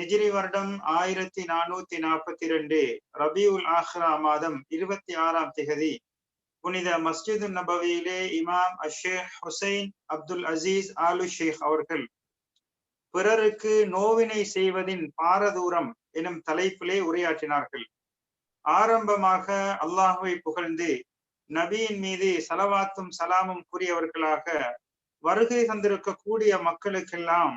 ஹிஜ்ரி வருடம் ஆயிரத்தி நானூத்தி நாற்பத்தி ரெண்டு ரபியுல் ஆஹ்ரா மாதம் இருபத்தி ஆறாம் திகதி. புனித மஸ்ஜிது நபவியிலே இமாம் Asheikh Hussain Abdul Aziz Aal Sheikh அவர்கள் பிறருக்கு நோவினை செய்வதின் பாரதூரம் எனும் தலைப்பிலே உரையாற்றினார்கள். ஆரம்பமாக அல்லாஹுவை புகழ்ந்து நபியின் மீது சலவாத்தும் சலாமும் கூறியவர்களாக வருகை தந்திருக்கக்கூடிய மக்களுக்கெல்லாம்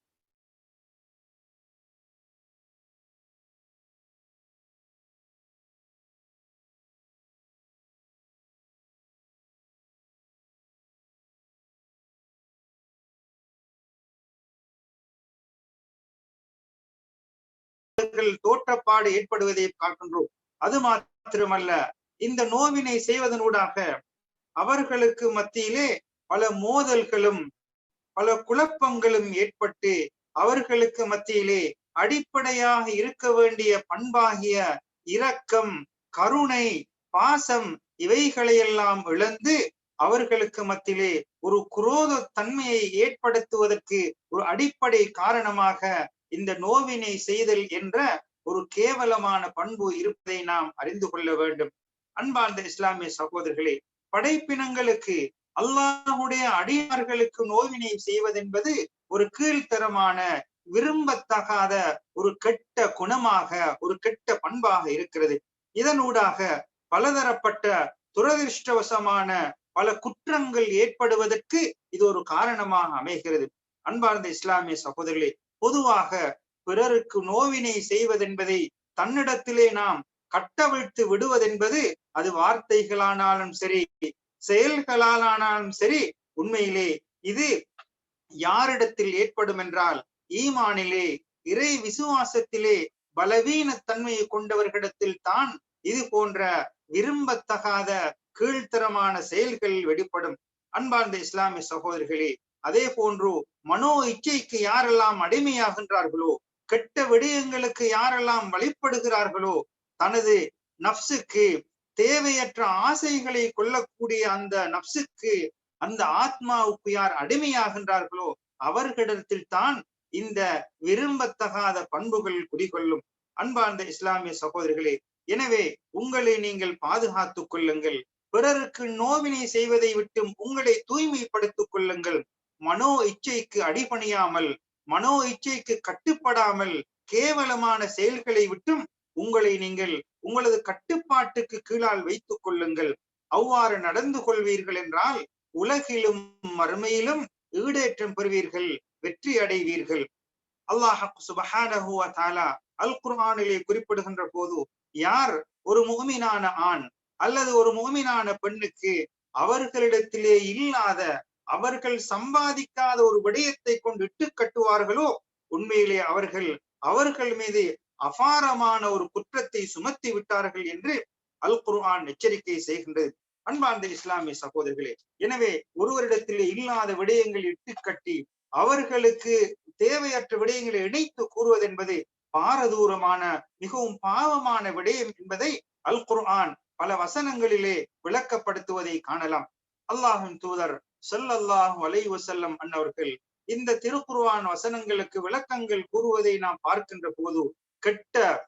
அவர்கள் தோற்றப்பாடு ஏற்படுவதை பார்க்கின்றோம் அது மாத்திரமல்ல இந்த நோவினை செய்வதனூடாக அவர்களுக்கு மத்தியிலே பல மோதல்களும் பல குழப்பங்களும் ஏற்பட்டு அவர்களுக்கு மத்தியிலே அடிப்படையாக இருக்க வேண்டிய பண்பாகிய இரக்கம் கருணை பாசம் இவைகளையெல்லாம் இழந்து அவர்களுக்கு மத்தியிலே ஒரு குரோத தன்மையை ஏற்படுத்துவதற்கு ஒரு அடிப்படை காரணமாக இந்த நோவினை செய்தல் என்ற ஒரு கேவலமான பண்பு இருப்பதை நாம் அறிந்து கொள்ள வேண்டும். அன்பார்ந்த இஸ்லாமிய சகோதரர்களே படைப்பினங்களுக்கு அல்லாஹுடைய அடியார்களுக்கு நோவினை செய்வதென்பது ஒரு கீழ்த்தரமான விரும்பத்தகாத ஒரு கெட்ட குணமாக ஒரு கெட்ட பண்பாக இருக்கிறது. இதனூடாக பலதரப்பட்ட துரதிருஷ்டவசமான பல குற்றங்கள் ஏற்படுவதற்கு இது ஒரு காரணமாக அமைகிறது. அன்பார்ந்த இஸ்லாமிய சகோதரர்களே பொதுவாக பிறருக்கு நோவினை செய்வதென்பதை தன்னிடத்திலே நாம் கட்டவிழ்த்து விடுவதென்பது அது வார்த்தைகளானாலும் சரி செயல்களாலானாலும் சரி உண்மையிலே இது யாரிடத்தில் ஏற்படும் என்றால் ஈமானிலே இறை விசுவாசத்திலே பலவீன தன்மையை கொண்டவர்களிடத்தில் தான் இது போன்ற விரும்பத்தகாத கீழ்த்தரமான செயல்கள் வெளிப்படும். அன்பார்ந்த இஸ்லாமிய சகோதரிகளே அதே போன்று மனோ இச்சைக்கு யாரெல்லாம் அடிமையாகின்றார்களோ கெட்ட விடயங்களுக்கு யாரெல்லாம் வழிபடுகிறார்களோ தனது நப்சுக்கு தேவையற்ற ஆசைகளை கொள்ளக்கூடிய அந்த நப்சுக்கு அந்த ஆத்மாவுக்கு யார் அடிமையாகின்றார்களோ அவர்களிடத்தில் தான் இந்த விரும்பத்தகாத பண்புகள் குடிகொள்ளும். அன்பார்ந்த இஸ்லாமிய சகோதரிகளே எனவே உங்களை நீங்கள் பாதுகாத்துக் கொள்ளுங்கள். பிறருக்கு நோவினை செய்வதை விட்டும் உங்களை தூய்மைப்படுத்திக் கொள்ளுங்கள். மனோ இச்சைக்கு அடிபணியாமல் மனோ இச்சைக்கு கட்டுப்படாமல் கேவலமான செயல்களை விட்டும் உங்களை நீங்கள் உங்களது கட்டுப்பாட்டுக்கு கீழால் வைத்துக் கொள்ளுங்கள். அவ்வாறு நடந்து கொள்வீர்கள் என்றால் உலகிலும் மறுமையிலும் ஈடேற்றம் பெறுவீர்கள் வெற்றி அடைவீர்கள். அல்லாஹ் சுபஹானஹு தாலா அல் குர்ஆனிலே குறிப்பிடுகின்ற போது யார் ஒரு முகமினான ஆண் அல்லது ஒரு முகமினான பெண்ணுக்கு அவர்களிடத்திலே இல்லாத அவர்கள் சம்பாதிக்காத ஒரு விடயத்தை கொண்டு இட்டு கட்டுவார்களோ? உண்மையிலே அவர்கள் அவர்கள் மீது அபாரமான ஒரு குற்றத்தை சுமத்தி விட்டார்கள் என்று அல் குர்ஆன் எச்சரிக்கை செய்கின்றது. அன்பார்ந்த இஸ்லாமிய சகோதரர்களே எனவே ஒருவரிடத்திலே இல்லாத விடயங்கள் இட்டு கட்டி அவர்களுக்கு தேவையற்ற விடயங்களை இணைத்து கூறுவது என்பது பாரதூரமான மிகவும் பாவமான விடயம் என்பதை அல் குர்ஆன் பல வசனங்களிலே விளக்கப்படுத்துவதை காணலாம். அல்லாஹின் தூதர் சொல்லல்லாஹ் வலைவு வசல்லம் அன்னவர்கள் இந்த திருக்குருவான் வசனங்களுக்கு விளக்கங்கள் கூறுவதை நாம் பார்க்கின்ற போது கெட்ட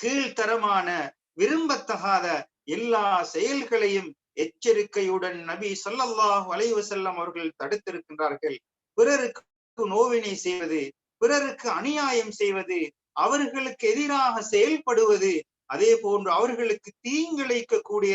கீழ்த்தரமான விரும்பத்தகாத எல்லா செயல்களையும் எச்சரிக்கையுடன் நபி சொல்லல்லாஹ் வலைவு செல்லம் அவர்கள் தடுத்திருக்கின்றார்கள். பிறருக்கு நோவினை செய்வது பிறருக்கு அநியாயம் செய்வது அவர்களுக்கு எதிராக செயல்படுவது அதே போன்று அவர்களுக்கு தீங்கிழைக்கக்கூடிய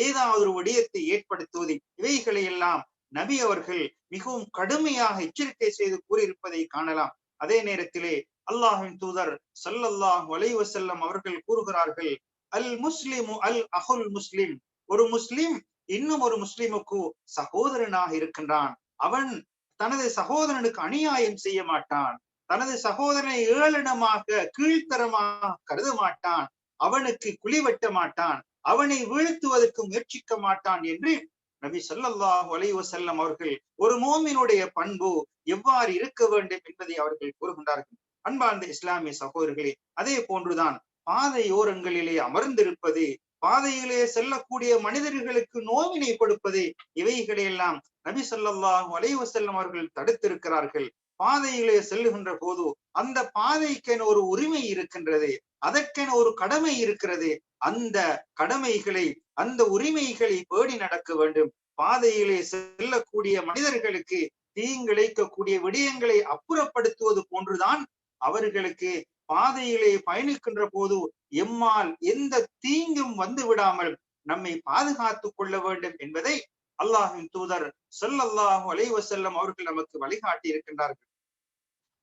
ஏதாவது ஒரு விடயத்தை ஏற்படுத்துவது இவைகளை எல்லாம் நபி அவர்கள் மிகவும் கடுமையாக எச்சரிக்கை செய்து கூறியிருப்பதை காணலாம். அதே நேரத்திலே அல்லாஹின் தூதர் சல்லல்லாஹ் வலைவசல்லம் அவர்கள் கூறுகிறார்கள் அல் முஸ்லிமு அல் அஹுல் முஸ்லிம். ஒரு முஸ்லிம் இன்னும் ஒரு முஸ்லிமுக்கு சகோதரனாக இருக்கின்றான். அவன் தனது சகோதரனுக்கு அநியாயம் செய்ய மாட்டான். தனது சகோதரனை ஏளனமாக கீழ்த்தரமாக கருத மாட்டான். அவனுக்கு குழிவெட்ட மாட்டான். அவனை வீழ்த்துவதற்கு முயற்சிக்க மாட்டான் என்று நபி சொல்லல்லாஹ் வலைவ செல்லம் அவர்கள் ஒரு மோமினுடைய பண்பு எவ்வாறு இருக்க வேண்டும் என்பதை அவர்கள் கூறுகின்றார்கள். அன்பார்ந்த இஸ்லாமிய சகோதரர்களே அதே போன்றுதான் பாதையோரங்களிலே அமர்ந்திருப்பது பாதையிலே செல்லக்கூடிய மனிதர்களுக்கு நோவினை கொடுப்பது இவைகளையெல்லாம் நபி சொல்லல்லாஹ் வலைவ செல்லம் அவர்கள் தடுத்திருக்கிறார்கள். பாதையிலே செல்லுகின்ற போது அந்த பாதைக்கென ஒரு உரிமை இருக்கின்றது அதற்கென ஒரு கடமை இருக்கிறது அந்த கடமைகளை அந்த உரிமைகளை பேடி நடக்க வேண்டும். பாதையிலே செல்லக்கூடிய மனிதர்களுக்கு தீங்கிழைக்கக்கூடிய விடயங்களை அப்புறப்படுத்துவது போன்றுதான் அவர்களுக்கு பாதையிலே பயணிக்கின்ற போது எம்மால் எந்த தீங்கும் வந்து விடாமல் நம்மை பாதுகாத்துக் கொள்ள வேண்டும் என்பதை அல்லாஹின் தூதர் சொல்லல்லாஹு அலைவசல்லம் அவர்கள் நமக்கு வழிகாட்டி இருக்கின்றார்கள்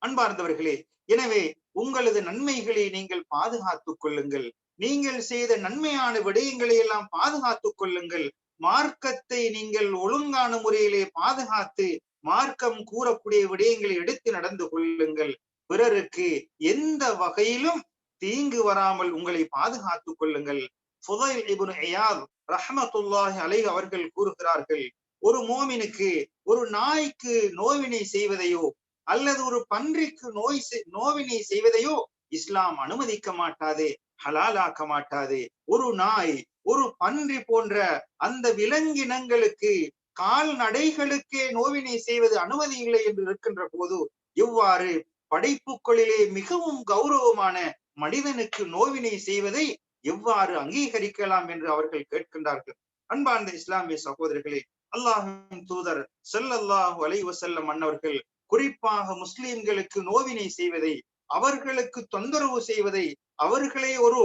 அன்பார்ந்தவர்களே எனவே உங்களது நன்மைகளை நீங்கள் பாதுகாத்துக் கொள்ளுங்கள். நீங்கள் செய்த நன்மையான விடயங்களை எல்லாம் பாதுகாத்துக் கொள்ளுங்கள். மார்க்கத்தை நீங்கள் ஒழுங்கான முறையிலே பாதுகாத்து மார்க்கம் கூறக்கூடிய விடயங்களை எடுத்து நடந்து கொள்ளுங்கள். பிறருக்கு எந்த வகையிலும் தீங்கு வராமல் உங்களை பாதுகாத்துக் கொள்ளுங்கள். ஃபுதைல் இபுன் ஐயாத் ரஹமத்துல்லாஹி அலை அவர்கள் கூறுகிறார்கள் ஒரு மோமினுக்கு ஒரு நாய்க்கு நோவினை செய்வதையோ அல்லது ஒரு பன்றிக்கு நோய் நோவினை செய்வதையோ இஸ்லாம் அனுமதிக்க மாட்டாது ஹலாலாக்க மாட்டாது. ஒரு நாய் ஒரு பன்றி போன்ற அந்த விலங்கினங்களுக்கு கால்நடைகளுக்கே நோவினை செய்வது அனுமதி இல்லை என்று இருக்கின்ற போது இவ்வாறு படைப்புகளிலே மிகவும் கௌரவமான மனிதனுக்கு நோவினை செய்வதை எவ்வாறு அங்கீகரிக்கலாம் என்று அவர்கள் கேட்கின்றார்கள். அன்பார்ந்த இஸ்லாமிய சகோதரர்களே அல்லாஹின் தூதர் செல்லல்லாஹு அலைவசல்லம் அன்னவர்கள் குறிப்பாக முஸ்லிம்களுக்கு நோவினை செய்வதை அவர்களுக்கு தொந்தரவு செய்வதை அவர்களை ஒரு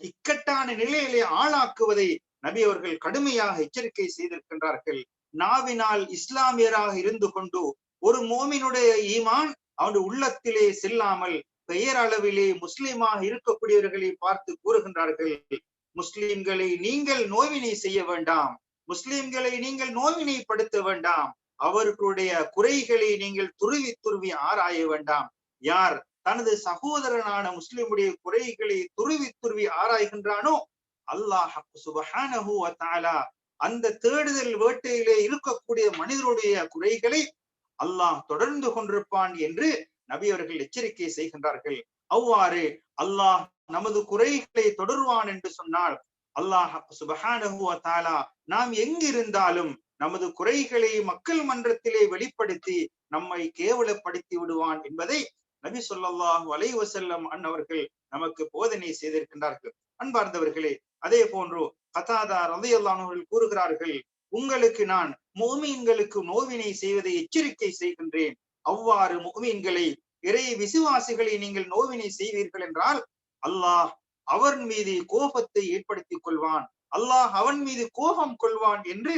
இக்கட்டான நிலையிலே ஆளாக்குவதை நபி அவர்கள் கடுமையாக எச்சரிக்கை செய்திருக்கின்றார்கள். நாவினால் இஸ்லாமியராக இருந்து கொண்டு ஒரு மோமினுடைய ஈமான் அவனுடைய உள்ளத்திலே செல்லாமல் பெயரளவிலே முஸ்லிமாக இருக்கக்கூடியவர்களை பார்த்து கூறுகின்றார்கள். முஸ்லிம்களை நீங்கள் நோவினை செய்ய வேண்டாம். முஸ்லிம்களை நீங்கள் நோவினைப்படுத்த வேண்டாம். அவர்களுடைய குறைகளை நீங்கள் துருவி துருவி ஆராய வேண்டாம். யார் தனது சகோதரனான முஸ்லிமுடைய குறைகளை துருவி துருவி ஆராய்கின்றானோ? அல்லாஹ் சுபஹானஹு தாலா அந்த தேடுதல் வேட்டையிலே இருக்கக்கூடிய மனிதருடைய குறைகளை அல்லாஹ் தொடர்ந்து கொண்டிருப்பான் என்று நபி அவர்கள் எச்சரிக்கை செய்கின்றார்கள். அவ்வாறு அல்லாஹ் நமது குறைகளை தொடருவான் என்று சொன்னால் அல்லாஹ் சுபஹானஹு தாலா நாம் எங்கிருந்தாலும் நமது குறைகளை மக்கள் மன்றத்திலே வெளிப்படுத்தி நம்மை கேவலப்படுத்தி விடுவான் என்பதை நபி சொல்லாஹ் வலைவசல்லம் அன்னவர்கள் நமக்கு போதனை செய்திருக்கின்றார்கள். அன்பார்ந்தவர்களே அதே போன்று கதாதா ரதையல்லானவர்கள் கூறுகிறார்கள் உங்களுக்கு நான் மோமீன்களுக்கு நோவினை செய்வதை எச்சரிக்கை செய்கின்றேன். அவ்வாறு மோமீன்களை இறை விசுவாசிகளை நீங்கள் நோவினை செய்வீர்கள் என்றால் அல்லாஹ் அவன் மீது கோபத்தை ஏற்படுத்திக் கொள்வான். அல்லாஹ் அவன் மீது கோபம் கொள்வான் என்று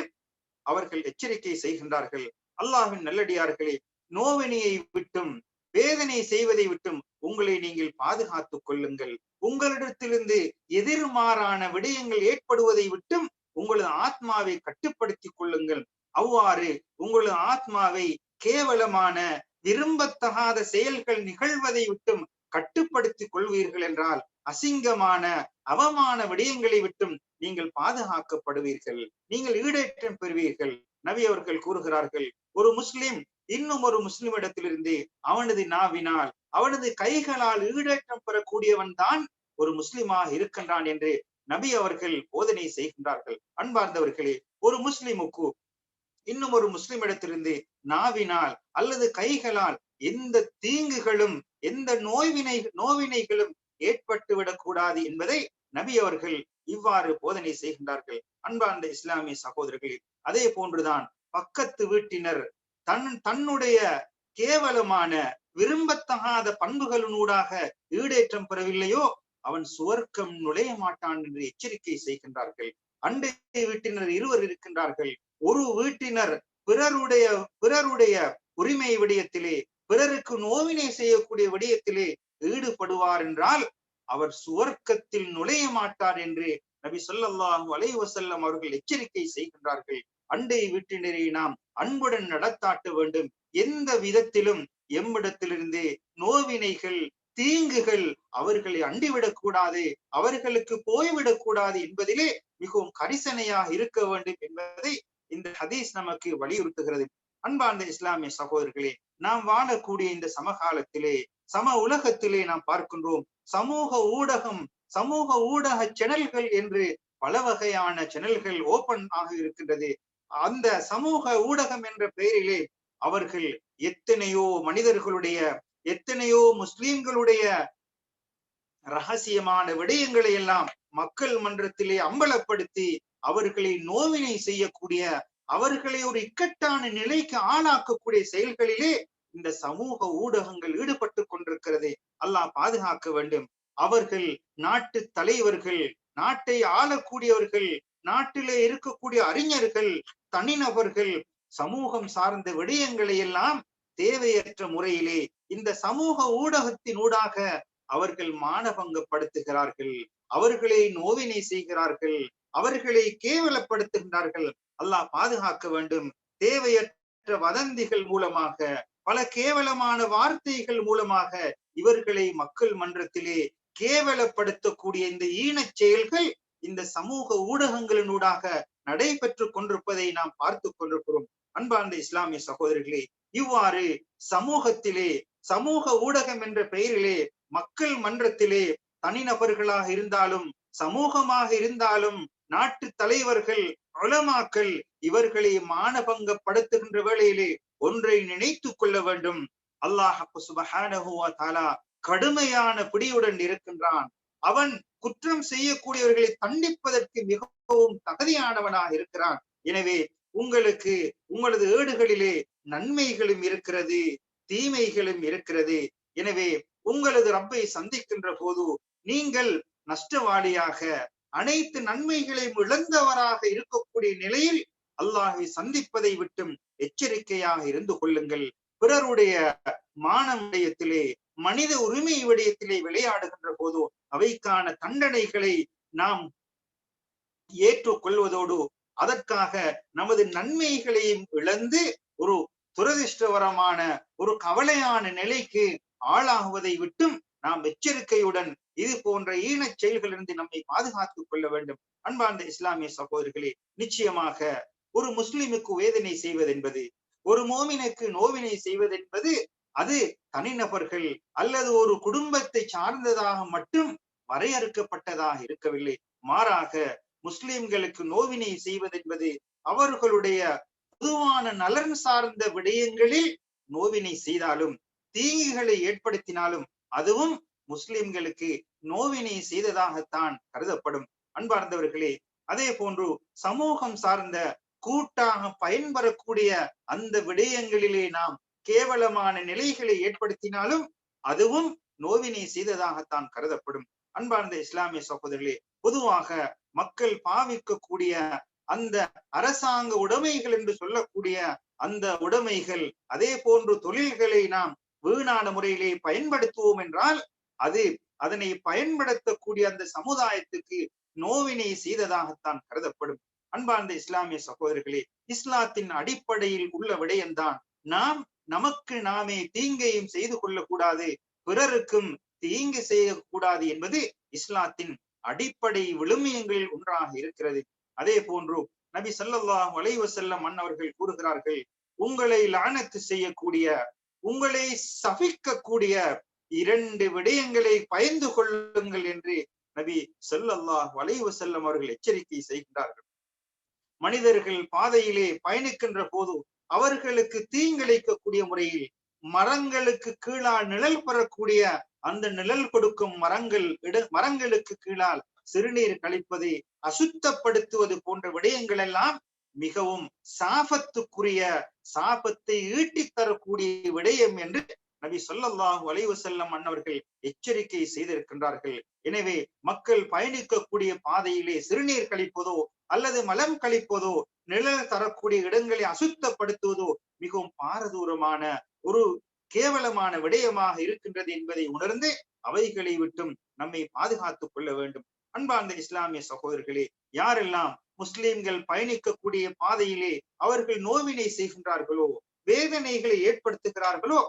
அவர்கள் எச்சரிக்கை செய்கின்றார்கள். அல்லாஹின் நல்லடியார்களே நோவினையை விட்டும் வேதனை செய்வதை விட்டும் உங்களை நீங்கள் பாதுகாத்துக் கொள்ளுங்கள். உங்களிடத்திலிருந்து எதிர்மாறான விடயங்கள் ஏற்படுவதை விட்டும் உங்களது ஆத்மாவை கட்டுப்படுத்திக் கொள்ளுங்கள். அவ்வாறு உங்களது ஆத்மாவை கேவலமான விரும்பத்தகாத செயல்கள் நிகழ்வதை விட்டும் கட்டுப்படுத்திக் கொள்வீர்கள் என்றால் அசிங்கமான அவமான விடயங்களை விட்டும் நீங்கள் பாதுகாக்கப்படுவீர்கள். நீங்கள் ஈடேற்றம் பெறுவீர்கள். நபி அவர்கள் கூறுகிறார்கள் ஒரு முஸ்லிம் இன்னும் ஒரு முஸ்லிம் இடத்திலிருந்து அவனது நாவினால் அவனது கைகளால் ஈடேற்றம் பெறக்கூடியவன் தான் ஒரு முஸ்லிமாக இருக்கின்றான் என்று நபி அவர்கள் போதனை செய்கின்றார்கள். அன்பார்ந்தவர்களே ஒரு முஸ்லிமுக்கு இன்னும் ஒரு முஸ்லிம் இடத்திலிருந்து நாவினால் அல்லது கைகளால் எந்த தீங்குகளும் எந்த நோய்வினை நோவினைகளும் ஏற்பட்டு விடக்கூடாது என்பதை நபி அவர்கள் இவ்வாறு போதனை செய்கின்றார்கள். அன்பார்ந்த இஸ்லாமிய சகோதரர்கள் அதே போன்றுதான் பக்கத்து வீட்டினர் தன் தன்னுடைய கேவலமான விரும்பத்தகாத பண்புகளினூடாக ஈடேற்றம் பெறவில்லையோ அவன் சுவர்க்கம் நுழைய மாட்டான் என்று எச்சரிக்கை செய்கின்றார்கள். அண்டை வீட்டினர் இருவர் இருக்கின்றார்கள். ஒரு வீட்டினர் பிறருடைய பிறருடைய உரிமை விடயத்திலே பிறருக்கு நோவினை செய்யக்கூடிய விடயத்திலே ஈடுபடுவார் என்றால் அவர் சுவர்க்கத்தில் நுழைய மாட்டார் என்று நபி சொல்லல்லாஹு அலை வசல்லம் அவர்கள் எச்சரிக்கை செய்கின்றார்கள். அண்டை வீட்டினரை நாம் அன்புடன் நடத்தாட்ட வேண்டும். எந்த விதத்திலும் எம்மிடத்திலிருந்து நோவினைகள் தீங்குகள் அவர்களை அண்டிவிடக் கூடாது. அவர்களுக்கு போய்விடக் கூடாது என்பதிலே மிகவும் கரிசனையாக இருக்க வேண்டும் என்பதை இந்த ஹதீஸ் நமக்கு வலியுறுத்துகிறது. அன்பார்ந்த இஸ்லாமிய சகோதரர்களே நாம் வாழக்கூடிய இந்த சமகாலத்திலே சம உலகத்திலே நாம் பார்க்கின்றோம். சமூக ஊடகம் சமூக ஊடக சேனல்கள் என்று பல வகையான சேனல்கள் ஓபன் ஆக இருக்கின்றது. அந்த சமூக ஊடகம் என்ற பெயரிலே அவர்கள் எத்தனையோ மனிதர்களுடைய எத்தனையோ முஸ்லிம்களுடைய ரகசியமான விடயங்களை எல்லாம் மக்கள் மன்றத்திலே அம்பலப்படுத்தி அவர்களை நோவினை செய்யக்கூடிய அவர்களை ஒரு இக்கட்டான நிலைக்கு ஆளாக்கக்கூடிய செயல்களிலே இந்த சமூக ஊடகங்கள் ஈடுபட்டு கொண்டிருக்கிறதை அல்லாஹ் பாதுகாக்க வேண்டும். அவர்கள் நாட்டு தலைவர்கள் நாட்டை ஆளக்கூடியவர்கள் நாட்டிலே இருக்கக்கூடிய அறிஞர்கள் தனிநபர்கள் சமூகம் சார்ந்த விடயங்களை எல்லாம் தேவையற்ற முறையிலே இந்த சமூக ஊடகத்தின் ஊடாக அவர்கள் மானபங்கப்படுத்துகிறார்கள். அவர்களை நோவினை செய்கிறார்கள். அவர்களை கேவலப்படுத்துகின்றார்கள். அல்லாஹ் பாதுகாக்க வேண்டும். தேவையற்ற வதந்திகள் மூலமாக பல கேவலமான வார்த்தைகள் மூலமாக இவர்களை மக்கள் மன்றத்திலே கேவலப்படுத்தக்கூடிய இந்த ஈனச் செயல்கள் இந்த சமூக ஊடகங்களினூடாக நடைபெற்று கொண்டிருப்பதை நாம் பார்த்து கொண்டிருக்கிறோம். அன்பார்ந்த இஸ்லாமிய சகோதரர்களே இவ்வாறு சமூகத்திலே சமூக ஊடகம் என்ற பெயரிலே மக்கள் மன்றத்திலே தனிநபர்களாக இருந்தாலும் சமூகமாக இருந்தாலும் நாட்டு தலைவர்கள் உலமாக்கள் இவர்களை மானபங்கப்படுத்துகின்ற வேளையிலே ஒன்றை நினைத்துக் கொள்ள வேண்டும். அல்லாஹ் சுபஹானஹு தாலா கடுமையான பிடியுடன் இருக்கின்றான். அவன் குற்றம் செய்யக்கூடியவர்களை தண்டிப்பதற்கு மிகவும் தகுதியானவனாக இருக்கிறான். எனவே உங்களுக்கு உங்களது ஏடுகளிலே நன்மைகளும் இருக்கிறது தீமைகளும் இருக்கிறது. எனவே உங்களது ரப்பை சந்திக்கின்ற போது நீங்கள் நஷ்டவாளியாக அனைத்து நன்மைகளையும் இழந்தவராக இருக்கக்கூடிய நிலையில் அல்லாஹை சந்திப்பதை விட்டும் எச்சரிக்கையாக இருந்து கொள்ளுங்கள். பிறருடைய மான விடயத்திலே மனித உரிமை விடயத்திலே விளையாடுகின்ற போது அவைக்கான தண்டனைகளை நாம் ஏற்றுக்கொள்வதோடு அதற்காக நமது நன்மைகளையும் இழந்து ஒரு துரதிருஷ்டவரமான ஒரு கவலையான நிலைக்கு ஆளாகுவதை விட்டும் நாம் எச்சரிக்கையுடன் இது போன்ற ஈனச் செயல்களிலிருந்து நம்மை பாதுகாத்துக் கொள்ள வேண்டும். அன்பார்ந்த இஸ்லாமிய சகோதரிகளே நிச்சயமாக ஒரு முஸ்லிமுக்கு வேதனை செய்வதென்பது ஒரு மோமினுக்கு நோவினை செய்வதென்பது அது தனிநபர்கள் அல்லது ஒரு குடும்பத்தை சார்ந்ததாக மட்டும் வரையறுக்கப்பட்டதாக இருக்கவில்லை. மாறாக முஸ்லிம்களுக்கு நோவினை செய்வதென்பது அவர்களுடைய பொதுவான நலன் சார்ந்த விடயங்களில் நோவினை செய்தாலும் தீங்குகளை ஏற்படுத்தினாலும் அதுவும் முஸ்லிம்களுக்கு நோவினை செய்ததாகத்தான் கருதப்படும். அன்பார்ந்தவர்களே அதே போன்று சமூகம் சார்ந்த கூட்டாக பயன்பெறக்கூடிய அந்த விடயங்களிலே நாம் கேவலமான நிலைகளை ஏற்படுத்தினாலும் அதுவும் நோவினை செய்ததாகத்தான் கருதப்படும். அன்பார்ந்த இஸ்லாமிய சகோதரர்களே பொதுவாக மக்கள் பாவிக்கக்கூடிய அந்த அரசாங்க உடைமைகள் என்று சொல்லக்கூடிய அந்த உடைமைகள் அதே போன்று தொழில்களை நாம் வீணான முறையிலே பயன்படுத்துவோம் என்றால் அது அதனை பயன்படுத்தக்கூடிய அந்த சமுதாயத்துக்கு நோவினை செய்ததாகத்தான் கருதப்படும். அன்பார்ந்த இஸ்லாமிய சகோதரர்களே இஸ்லாத்தின் அடிப்படையில் உள்ள விடயம்தான் நாம் நமக்கு நாமே தீங்கையும் செய்து கொள்ளக்கூடாது பிறருக்கும் தீங்கு செய்யக்கூடாது என்பது இஸ்லாத்தின் அடிப்படை விழுமியங்களில் ஒன்றாக இருக்கிறது. அதே போன்று நபி ஸல்லல்லாஹு வலைவசல்லம் மன்னவர்கள் கூறுகிறார்கள் உங்களை லானத்து செய்யக்கூடிய உங்களை சபிக்கக்கூடிய இரண்டு விடயங்களை பயந்து கொள்ளுங்கள் என்று நபி சொல்லல்லாஹ் வலைவசல்லம் அவர்கள் எச்சரிக்கை செய்கின்றார்கள். மனிதர்கள் பாதையிலே பயணிக்கின்ற போது அவர்களுக்கு தீங்கிழைக்கக்கூடிய முறையில் மரங்களுக்கு கீழால் நிழல் பெறக்கூடிய அந்த நிழல் கொடுக்கும் மரங்கள் இட மரங்களுக்கு கீழால் சிறுநீர் கழிப்பதை அசுத்தப்படுத்துவது போன்ற விடயங்கள் எல்லாம் மிகவும் சாபத்துக்குரிய சாபத்தை ஈட்டித் தரக்கூடிய விடயம் என்று நபி சொல்லல்லாஹ் அலைஹி செல்லம் அன்னவர்கள் எச்சரிக்கை செய்திருக்கின்றார்கள். எனவே மக்கள் பயணிக்கக்கூடிய பாதையிலே சிறுநீர் கழிப்பதோ அல்லது மலம் கழிப்பதோ நிழல் தரக்கூடிய இடங்களை அசுத்தப்படுத்துவதோ மிகவும் பாரதூரமான ஒரு கேவலமான விடயமாக இருக்கின்றது என்பதை உணர்ந்து அவைகளை விட்டும் நம்மை பாதுகாத்துக் கொள்ள வேண்டும். அன்பார்ந்த இஸ்லாமிய சகோதரர்களே யாரெல்லாம் முஸ்லிம்கள் பயணிக்கக்கூடிய பாதையிலே அவர்கள் நோவினை செய்கின்றார்களோ வேதனைகளை ஏற்படுத்துகிறார்களோ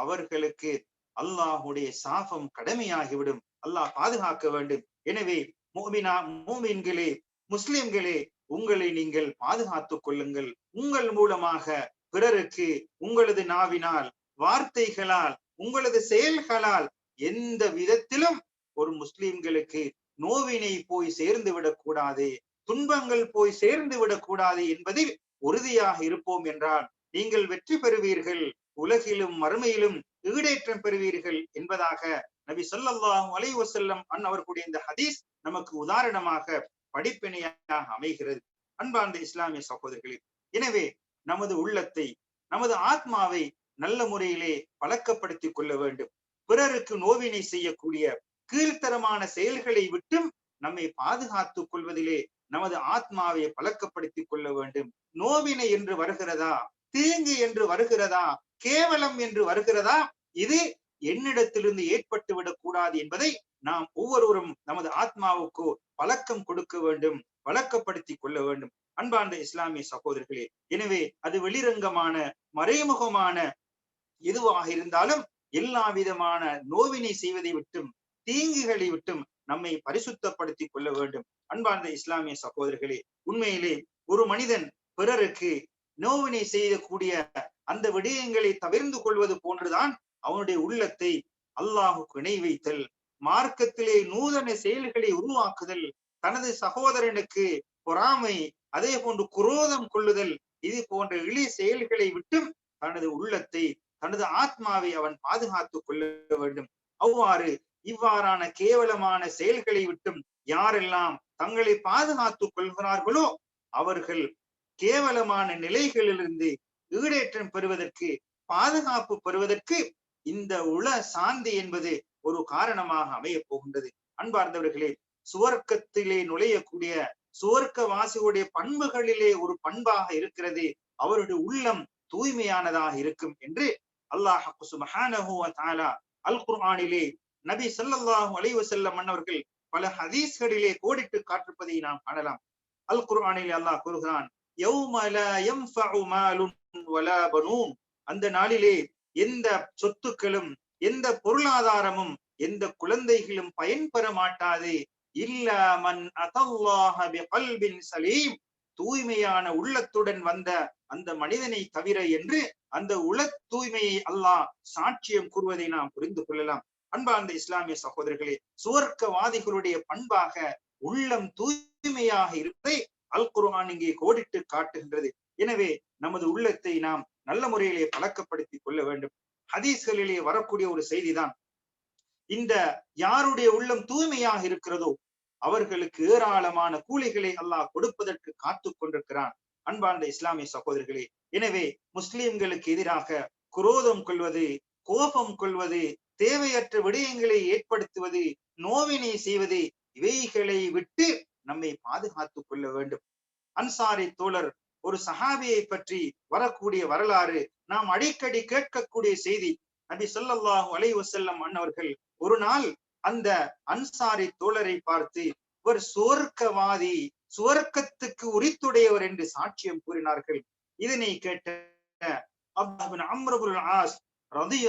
அவர்களுக்கு அல்லாஹுடைய சாபம் கடமையாகிவிடும். அல்லாஹ் பாதுகாக்க வேண்டும். எனவே மூமினா மூமின்களே முஸ்லிம்களே உங்களை நீங்கள் பாதுகாத்துக் கொள்ளுங்கள். உங்கள் மூலமாக பிறருக்கு உங்களது நாவினால் வார்த்தைகளால் உங்களது செயல்களால் எந்த விதத்திலும் ஒரு முஸ்லிம்களுக்கு நோவினை போய் சேர்ந்து விடக்கூடாது துன்பங்கள் போய் சேர்ந்து விடக்கூடாது என்பதில் உறுதியாக இருப்போம் என்றால் நீங்கள் வெற்றி பெறுவீர்கள். உலகிலும் மறுமையிலும் ஈடேற்றம் பெறுவீர்கள் என்பதாக நபி சொல்லல்லாஹு அலை வசல்லம் அன் அவர்களுடைய இந்த ஹதீஸ் நமக்கு உதாரணமாக படிப்பினையாக அமைகிறது. அன்பார்ந்த இஸ்லாமிய சகோதரர்களே எனவே நமது உள்ளத்தை நமது ஆத்மாவை நல்ல முறையிலே பழக்கப்படுத்திக் கொள்ள வேண்டும். பிறருக்கு நோவினை செய்யக்கூடிய கீழ்த்தரமான செயல்களை விட்டும் நம்மை பாதுகாத்துக் கொள்வதிலே நமது ஆத்மாவை பழக்கப்படுத்திக் கொள்ள வேண்டும். நோவினை என்று வருகிறதா? தீங்கு என்று வருகிறதா? கேவலம் என்று வருகிறதா? இது என்னிடத்திலிருந்து ஏற்பட்டு விடக்கூடாது என்பதை நாம் ஒவ்வொருவரும் நமது ஆத்மாவுக்கு பழக்கம் கொடுக்க வேண்டும் வழக்கப்படுத்திக் கொள்ள வேண்டும். அன்பார்ந்த இஸ்லாமிய சகோதரர்களே எனவே அது வெளிரங்கமான மறைமுகமான எதுவாக இருந்தாலும் எல்லா விதமான நோவினை செய்வதை விட்டும் தீங்குகளை விட்டும் நம்மை பரிசுத்தப்படுத்திக் கொள்ள வேண்டும். அன்பார்ந்த இஸ்லாமிய சகோதரர்களே உண்மையிலே ஒரு மனிதன் பிறருக்கு நோவினை செய்யக்கூடிய அந்த விடயங்களை தவிர்ந்து கொள்வது போன்றுதான் அவனுடைய உள்ளத்தை அல்லாஹுக்கு இணை வைத்தல் மார்க்கத்திலே நூதன செயல்களை உருவாக்குதல் தனது சகோதரனுக்கு பொறாமை அதே போன்று குரோதம் கொள்ளுதல் இது போன்ற இழி செயல்களை விட்டும் தனது உள்ளத்தை தனது ஆத்மாவை அவன் பாதுகாத்துக் கொள்ள வேண்டும். அவ்வாறு இவ்வாறான கேவலமான செயல்களை விட்டும் யாரெல்லாம் தங்களை பாதுகாத்துக் கொள்கிறார்களோ அவர்கள் கேவலமான நிலைகளிலிருந்து ஈடேற்றம் பெறுவதற்கு பாதுகாப்பு பெறுவதற்கு இந்த உள சாந்தி என்பது ஒரு காரணமாக அமைய போகின்றது. அன்பார்ந்தவர்களே சுவர்க்கத்திலே நுழையக்கூடிய சுவர்க்க சுவர்க்கவாசியுடைய பண்புகளிலே ஒரு பண்பாக இருக்கிறது. அவருடைய உள்ளம் தூய்மையானதாக இருக்கும் என்று அல்லாஹ் சுபஹானஹு அல் குர்ஆனிலே நபி சல்லாஹூ அலைஹி வஸல்லம் அன்னவர்கள் பல ஹதீஸ்களிலே கோடிட்டு காட்டிருப்பதை நாம் காணலாம். அல் குர்ஆனிலே அல்லாஹ் கூறுகிறான் அந்த நாளிலே எந்த சொத்துக்களும் எந்த பொருளாதாரமும் எந்த குழந்தைகளும் பயன்பெற மாட்டாது. இல்ல மன் சலீம். தூய்மையான உள்ளத்துடன் வந்த அந்த மனிதனை தவிர என்று அந்த உள தூய்மையை அல்லாஹ் சாட்சியம் கூறுவதை நாம் புரிந்து கொள்ளலாம். அன்பார்ந்த இஸ்லாமிய சகோதரர்களே சுவர்க்கவாதிகளுடைய பண்பாக உள்ளம் தூய்மையாக இருப்பதை அல் குர்ஆன் இங்கே கோடிட்டு காட்டுகின்றது. எனவே நமது உள்ளத்தை நாம் நல்ல முறையிலே பழக்கப்படுத்திக் கொள்ள வேண்டும். ஹதீஸ்களிலே வரக்கூடிய ஒரு செய்திதான். இந்த யாருடைய உள்ளம் தூய்மையாக இருக்கிறதோ அவர்களுக்கு ஏராளமான கூலிகளை அல்லாஹ் கொடுப்பதற்கு காத்து கொண்டிருக்கிறான். அன்பார்ந்த இஸ்லாமிய சகோதரர்களே எனவே முஸ்லிம்களுக்கு எதிராக குரோதம் கொள்வது கோபம் கொள்வது தேவையற்ற விடயங்களை ஏற்படுத்துவது நோவினை செய்வது இவைகளை விட்டு நம்மை பாதுகாத்துக் கொள்ள வேண்டும். அன்சாரி தோழர் ஒரு சஹாபியை பற்றி வரக்கூடிய வரலாறு நாம் அடிக்கடி கேட்கக்கூடிய செய்தி நபி சொல்லல்லாஹு அலை வசல்லம் அன்னவர்கள் ஒரு நாள் அந்த அன்சாரி தோழரை பார்த்து ஒரு சுவர்க்கவாதி சுவர்க்கத்துக்கு உரித்துடையவர் என்று சாட்சியம் கூறினார்கள். இதனை கேட்ட அப்துல் அம்ரபுல் ஆஸ் ரதி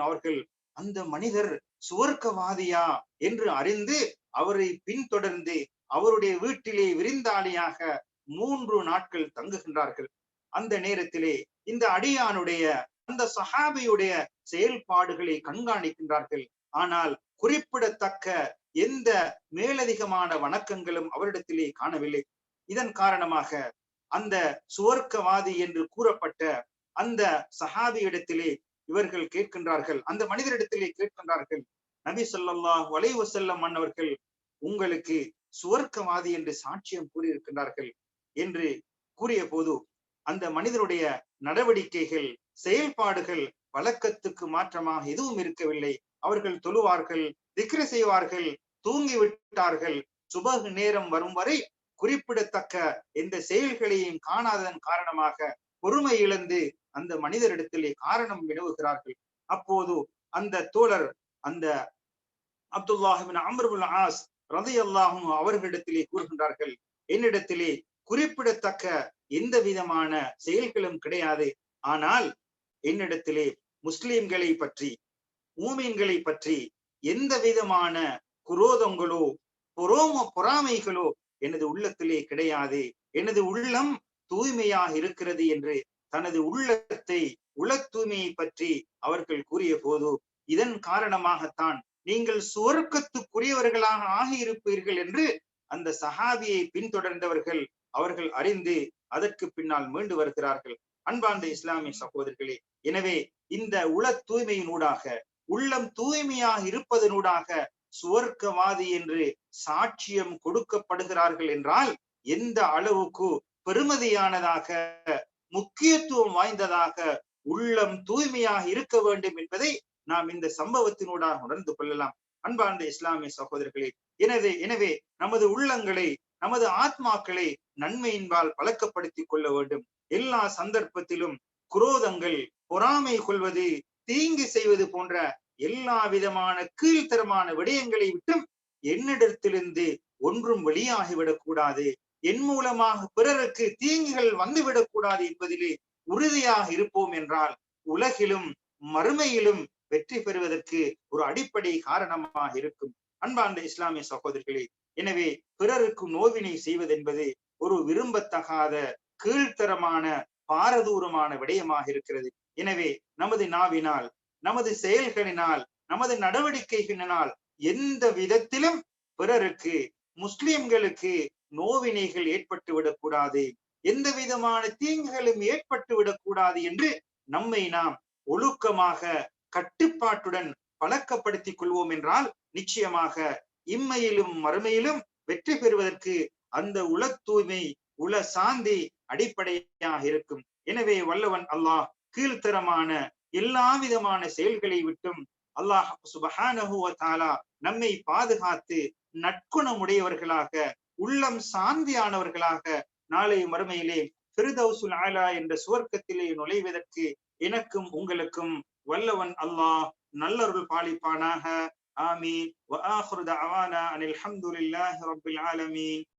அவர்கள் அந்த மனிதர் சுவர்க்கவாதியா? என்று அறிந்து அவரை பின்தொடர்ந்து அவருடைய வீட்டிலே விருந்தாளியாக மூன்று நாட்கள் தங்குகின்றார்கள். அந்த நேரத்திலே இந்த அடியானுடைய அந்த சஹாபியுடைய செயல்பாடுகளை கண்காணிக்கின்றார்கள். ஆனால் குறிப்பிடத்தக்க எந்த மேலதிகமான வணக்கங்களும் அவரிடத்திலே காணவில்லை. இதன் காரணமாக அந்த சுவர்க்கவாதி என்று கூறப்பட்ட அந்த சஹாபியிடத்திலே இவர்கள் கேட்கின்றார்கள். அந்த மனிதரிடத்திலே கேட்கின்றார்கள் நபி சொல்லாஹ் வலைவசல்லம் மன்னவர்கள் உங்களுக்கு சுவர்க்கவாதி என்று சாட்சியம் கூறியிருக்கின்றார்கள் என்று கூறிய போது அந்த மனிதனுடைய நடவடிக்கைகள் செயல்பாடுகள் வழக்கத்துக்கு மாற்றமாக எதுவும் இருக்கவில்லை. அவர்கள் தொழுவார்கள் திக்ர செய்வார்கள் தூங்கிவிட்டார்கள். சுபகு நேரம் வரும் வரை குறிப்பிடத்தக்க எந்த செயல்களையும் காணாததன் காரணமாக பொறுமை இழந்து அந்த மனிதரிடத்திலே காரணம் வினவுகிறார்கள். அப்போது அந்த தோழர் அந்த அப்துல்லாஹிபின் அம்ருல் ஆஸ் ரதி அல்லாஹும் அவர்களிடத்திலே கூறுகின்றார்கள் என்னிடத்திலே குறிப்பிடத்தக்க எந்த விதமான செயல்களும் கிடையாது. ஆனால் என்னிடத்திலே முஸ்லிம்களை பற்றி மூமீன்களை பற்றி எந்த விதமான குரோதங்களோ பொறோம பொறாமைகளோ எனது உள்ளத்திலே கிடையாது. எனது உள்ளம் தூய்மையாக இருக்கிறது என்று தனது உள்ளத்தை உள தூய்மையை பற்றி அவர்கள் கூறிய போது இதன் காரணமாகத்தான் நீங்கள் சுவர்க்கத்துக்குரியவர்களாக ஆகியிருப்பீர்கள் என்று அந்த சஹாபியை பின்தொடர்ந்தவர்கள் அவர்கள் அறிந்து அதற்கு பின்னால் மீண்டு வருகிறார்கள். அன்பார்ந்த இஸ்லாமிய சகோதரர்களே எனவே இந்த உள தூய்மையினூடாக உள்ளம் தூய்மையாக இருப்பதனூடாக சுவர்க்கவாதி என்று சாட்சியம் கொடுக்கப்படுகிறார்கள் என்றால் எந்த அளவுக்கு பெருமதியானதாக முக்கியத்துவம் வாய்ந்ததாக உள்ளம் தூய்மையாக இருக்க வேண்டும் என்பதை நாம் இந்த சம்பவத்தினூடாக உணர்ந்து கொள்ளலாம். அன்பார்ந்த இஸ்லாமிய சகோதரர்களே எனவே எனவே நமது உள்ளங்களை நமது ஆத்மாக்களை நன்மையின்பால் பழக்கப்படுத்திக் கொள்ள வேண்டும். எல்லா சந்தர்ப்பத்திலும் குரோதங்கள் பொறாமை கொள்வது தீங்கு செய்வது போன்ற எல்லா விதமான கீழ்த்தரமான விடயங்களை விட்டும் என்னிடத்திலிருந்து ஒன்றும் வெளியாகிவிடக் கூடாது என் மூலமாக பிறருக்கு தீங்குகள் வந்துவிடக் கூடாது என்பதிலே உறுதியாக இருப்போம் என்றால் உலகிலும் மறுமையிலும் வெற்றி பெறுவதற்கு ஒரு அடிப்படை காரணமாக இருக்கும். அன்பார்ந்த இஸ்லாமிய சகோதரிகளே எனவே பிறருக்கு நோவினை செய்வதென்பது ஒரு விரும்பத்தகாத கீழ்த்தரமான பாரதூரமான விடயமாக இருக்கிறது. எனவே நமது நாவினால் நமது செயல்களினால் நமது நடவடிக்கைகளினால் எந்த விதத்திலும் பிறருக்கு முஸ்லிம்களுக்கு நோவினைகள் ஏற்பட்டு விடக்கூடாது. எந்த விதமான தீங்குகளும் ஏற்பட்டு விடக்கூடாது என்று நம்மை நாம் ஒழுக்கமாக கட்டுப்பாட்டுடன் பழக்கப்படுத்திக் கொள்வோம் என்றால் நிச்சயமாக இம்மையிலும் மறுமையிலும் வெற்றி பெறுவதற்கு அந்த உல தூய்மை உள சாந்தி அடிப்படையாக இருக்கும். எனவே வல்லவன் அல்லாஹ் கீழ்த்தரமான எல்லா விதமான செயல்களை விட்டும் அல்லாஹ் சுபஹானஹுவ தாலா நம்மை பாதுகாத்து நற்குணமுடையவர்களாக உள்ளம் சாந்தியானவர்களாக நாளை மறுமையிலே ஃபிர்தௌசுல் ஆலா என்ற சுவர்க்கத்திலே நுழைவதற்கு எனக்கும் உங்களுக்கும் வல்லவன் அல்லாஹ் நல்லருள் பாலிப்பானாக. ஆமீன். அனில் அஹமதுல்லாஹி ரபில் ஆலமீன்.